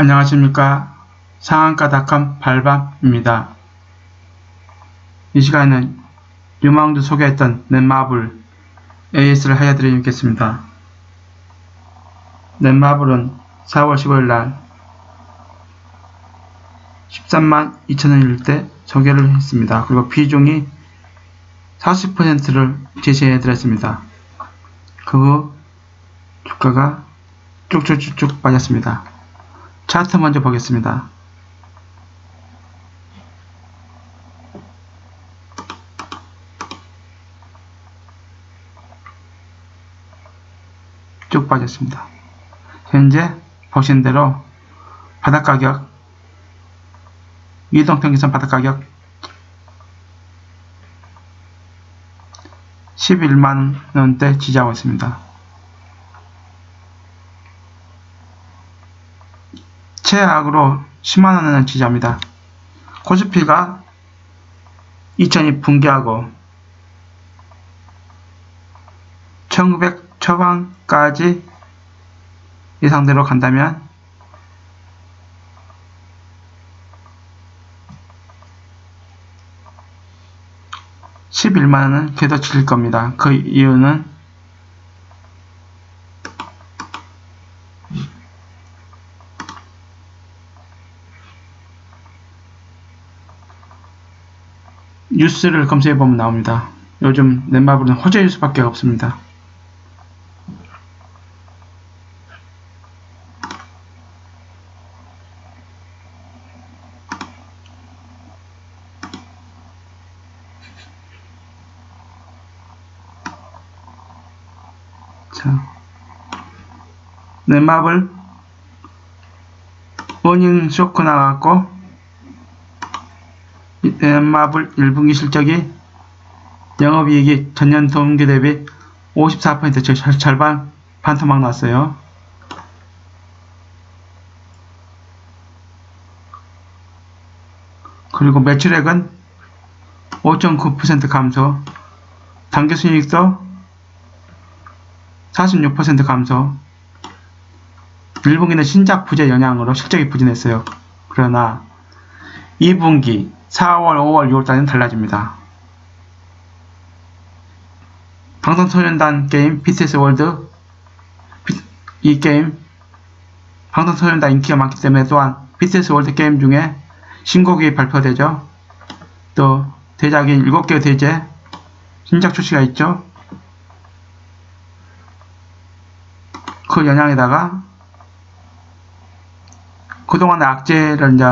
안녕하십니까 상한가닷컴 발밤입니다. 이 시간에는 유망주 소개했던 넷마블 AS를 알려드리겠습니다. 넷마블은 4월 15일날 13만 2천원일 때 소개를 했습니다. 그리고 비중이 40%를 제시해드렸습니다. 그 후 주가가 쭉쭉쭉쭉 빠졌습니다. 차트 먼저 보겠습니다. 쭉 빠졌습니다. 현재 보신 대로 바닥 가격 이동평균선 바닥 가격 11만원대 지지하고 있습니다. 최악으로 10만원을 지지합니다. 코스피가 2000이 붕괴하고 1900 초반까지 예상대로 간다면 (11만원은) 계속 질 겁니다. 그 이유는 뉴스를 검색해 보면 나옵니다. 요즘 넷마블은 호재 뉴스밖에 없습니다. 자, 넷마블 모닝 쇼크 나왔고 넷 마블 1분기 실적이 영업이익이 전년 동기 대비 54% 절- 절반 반토막 났어요. 그리고 매출액은 5.9% 감소, 당기순이익도 46% 감소, 1분기는 신작 부재 영향으로 실적이 부진했어요. 그러나 2분기 4월, 5월, 6월달은 달라집니다. 방송소년단 게임 BTS 월드 비- 이 게임 방송소년단 인기가 많기 때문에 또한 BTS 월드 게임 중에 신곡이 발표되죠. 또 대작인 7개 대제 신작 출시가 있죠. 그 영향에다가 그동안의 악재를 이제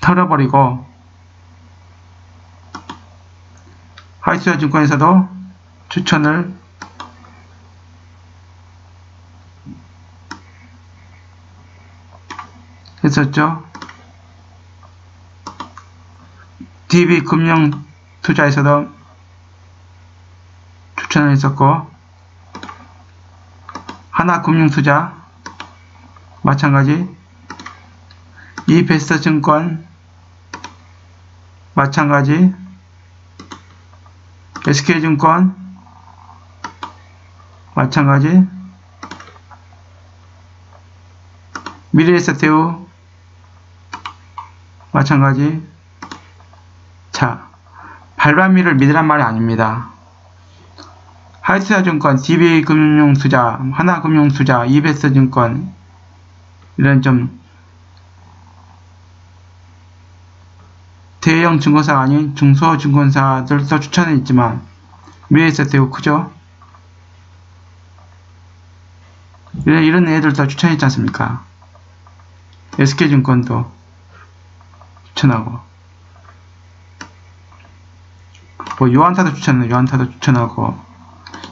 털어버리고 하이스웨어 증권에서도 추천을 했었죠. DB 금융 투자에서도 추천을 했었고 하나 금융 투자 마찬가지 이베스트 증권 마찬가지. SK증권 마찬가지. 미래에셋대우 마찬가지. 자 발반미를 믿으란 말이 아닙니다. 하이스타증권, DB금융투자, 하나금융투자, 이베스트증권. 이런 좀 대형 증권사가 아닌 중소 증권사들도 추천은 있지만 미래에셋대우 크죠? 이런, 이런 애들도 추천했지 않습니까? SK증권도 추천하고 뭐 요한타도 추천해 요한타도 추천하고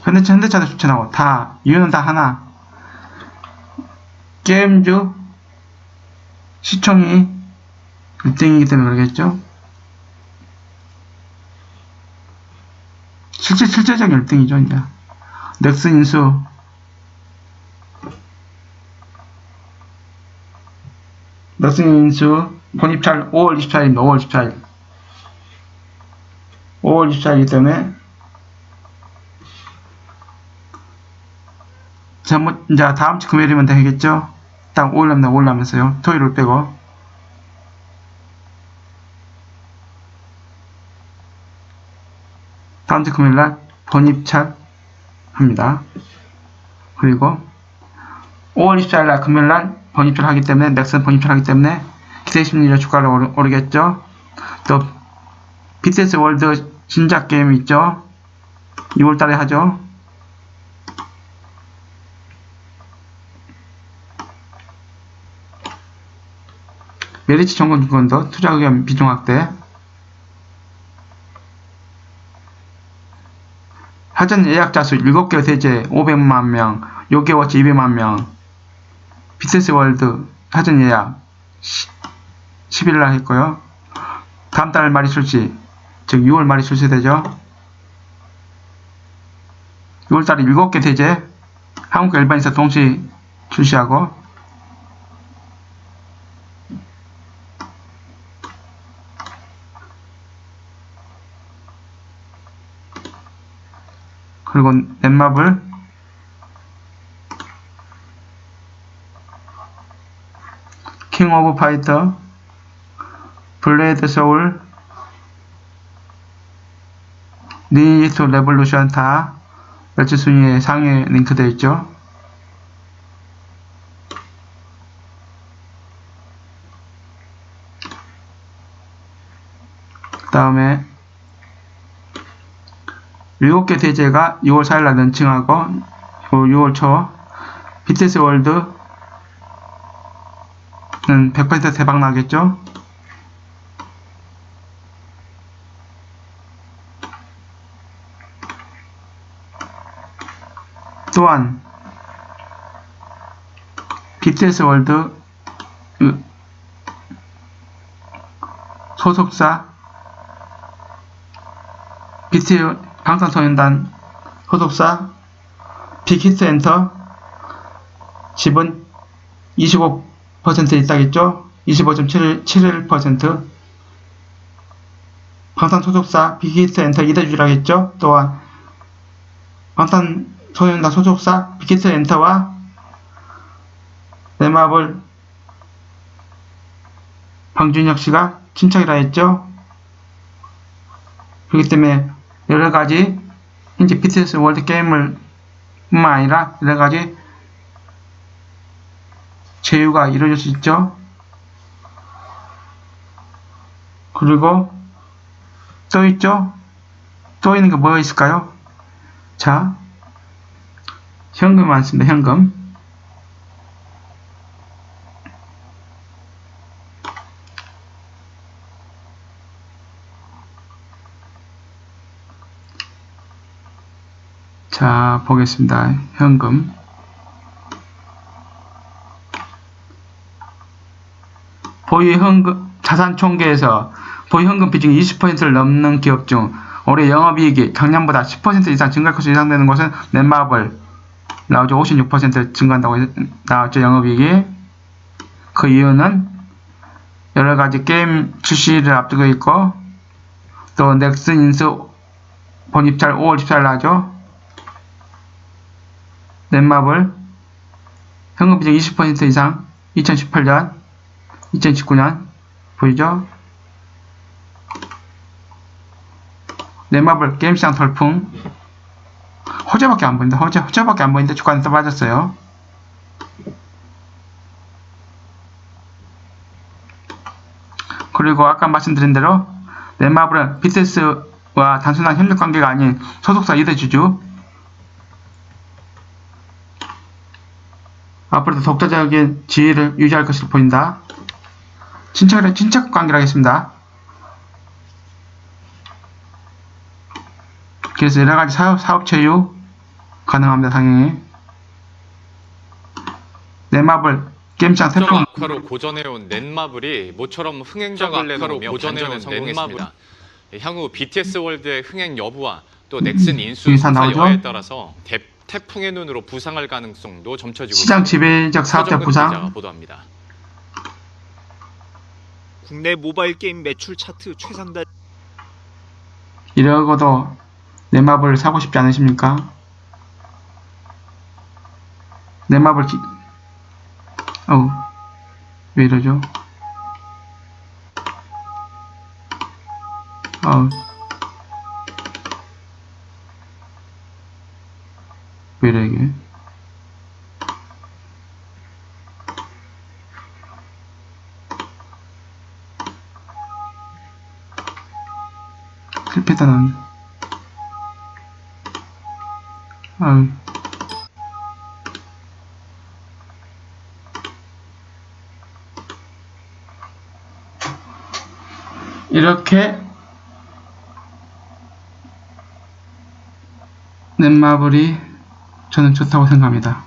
현대차 현대차도 추천하고 다 이유는 다 하나 게임주 시청이 1등이기 때문에 그러겠죠 실제 실제적인 1등이죠 이제 넥스 인수 넥스 인수 본입찰 5월 24일입니다 5월 24일 5월 24일이기 때문에 자, 뭐, 이제 다음 주 금요일이면 되겠죠? 딱 올라면 올라면서요. 토요일 빼고. 다음 주 금요일 날 본입찰 합니다. 그리고 5월 24일 날 금요일 날 본입찰 하기 때문에 넥슨 본입찰 하기 때문에 기대 심리로 주가를 오르, 오르겠죠. 또 BTS 월드 신작 게임 있죠. 6월 달에 하죠. 메리츠 정권주권도 투자 의견 비중 확대 사전 예약자 수 7개 세제 500만 명, 요게워치 200만 명, 비트스 월드 사전 예약 10일 날 했고요. 다음 달 말이 출시, 즉 6월 말이 출시되죠. 6월 달에 7개 세제 한국과 일반에서 동시 출시하고 그리고 넷마블. 킹 오브 파이터 블레이드 소울 니니트 레볼루션 다 멸치 순위에 상위에 링크되어 있죠. 그 다음에 7개 대제가 6월 4일날 런칭하고 6월 초 BTS 월드는 100% 대박 나겠죠? 또한 BTS 월드 그 소속사 BTS 방탄소년단 소속사 빅히트엔터 지분 25% 있다겠죠? 25.71% 방탄 소속사 빅히트 엔터 이대주라겠죠? 또한 방탄소년단 소속사 빅히트 엔터와 넷마블 방준혁 씨가 친척이라 했죠? 그렇기 때문에 여러 가지 현재 BTS 월드 게임을 뿐만 아니라 여러 가지 제휴가 이루어질 수 있죠. 그리고 또 있죠. 또 있는 게 뭐가 있을까요? 자, 현금 많습니다. 현금. 자, 보겠습니다. 현금. 보유 현금, 자산 총계에서 보유 현금 비중이 20%를 넘는 기업 중 올해 영업이익이 작년보다 10% 이상 증가할 것으로 예상되는 것은 넷마블 나오죠. 56% 증가한다고 나왔죠. 영업이익이. 그 이유는 여러 가지 게임 출시를 앞두고 있고 또 넥슨 인수 본입찰 5월 14일 나죠. 넷마블 현금 비중 20% 이상 2018년 2019년 보이죠? 넷마블 게임시장 돌풍. 호재밖에 안 보인다. 호재, 호재밖에 안 보이는데 주가는 또 빠졌어요. 그리고 아까 말씀드린 대로 넷마블은 BTS와 단순한 협력 관계가 아닌 소속사 이대주주 앞으로도 독자적인 지위를 유지할 것으로 보인다. 친척, 친척 관계를 하겠습니다. 그래서 여러가지 사업, 사업 제휴 가능합니다. 당연히. 넷마블 게임장 정 태풍 악화로 고전해온 넷마블이 모처럼 흥행작을 내놓으며 고전해온 넷마블 향후 BTS 월드의 흥행 여부와 또 넥슨 인수 수사 나오죠? 여하에 따라서 대, 태풍의 눈으로 부상할 가능성도 점쳐지고 시장 있습니다. 지배적 사업자 부상 보도합니다. 국내 모바일 게임 매출 차트 최상단 이러고도 넷마블 사고 싶지 않으십니까? 넷마블 기- 어우, 왜 이러죠? 어우. 왜 이래, 이게? 실패다, 난. 아유. 이렇게 넷마블이 저는 좋다고 생각합니다.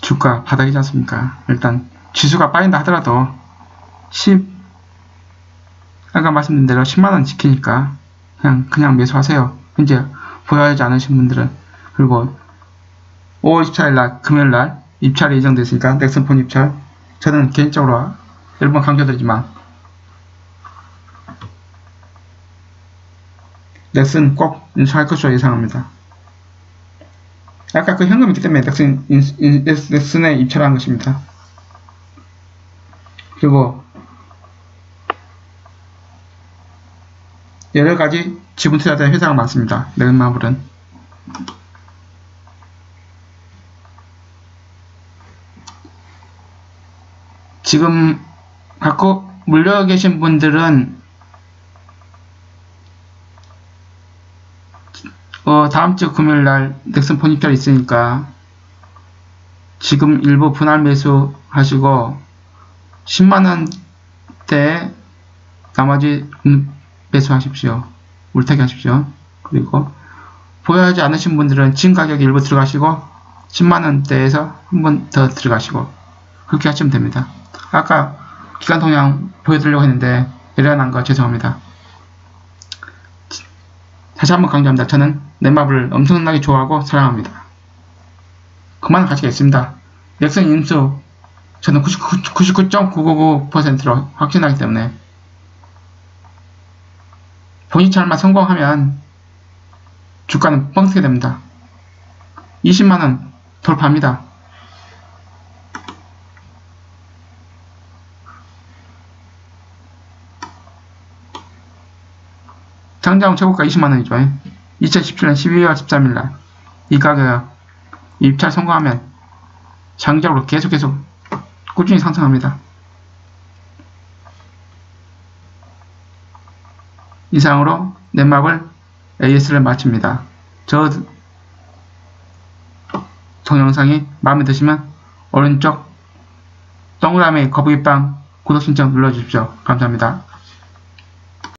주가 바닥이지 않습니까? 일단 지수가 빠진다 하더라도 10 아까 말씀드린 대로 10만원 지키니까 그냥 그냥 매수하세요. 이제 보여하지 않으신 분들은 그리고 5월 24일 날 금요일 날 입찰이 예정됐으니까 넥슨폰 입찰 저는 개인적으로 번 강조드리지만 넥슨 꼭 인수할 것으로 예상합니다. 아까 그 현금이 있기 때문에 넥슨, 인, 인, 넥슨에 입찰 한 것입니다. 그리고 여러 가지 지분 투자자 회사가 많습니다. 넥마블은 지금 갖고 물려 계신 분들은 어, 다음 주 금요일 날 넥슨 본입찰 있으니까 지금 일부 분할 매수 하시고 10만원대 나머지 음, 매수하십시오. 물타기 하십시오. 그리고 보유하지 않으신 분들은 지금 가격 일부 들어가시고 10만원대에서 한 번 더 들어가시고 그렇게 하시면 됩니다. 아까 기간 통장 보여드리려고 했는데 내려난 거 죄송합니다. 다시 한번 강조합니다. 저는 넷마블을 엄청나게 좋아하고 사랑합니다. 그만한 가치가 있습니다. 넥슨 인수 저는 99.999%로 확신하기 때문에 본인찰만 성공하면 주가는 뻥튀기 됩니다. 20만원 돌파합니다. 당장 최고가 20만원이죠. 2017년 12월 13일날 이 가격 입찰 성공하면 장기적으로 계속 계속 꾸준히 상승합니다. 이상으로 넷마블 AS를 마칩니다. 저 동영상이 마음에 드시면 오른쪽 동그라미 거북이빵 구독 신청 눌러주십시오. 감사합니다.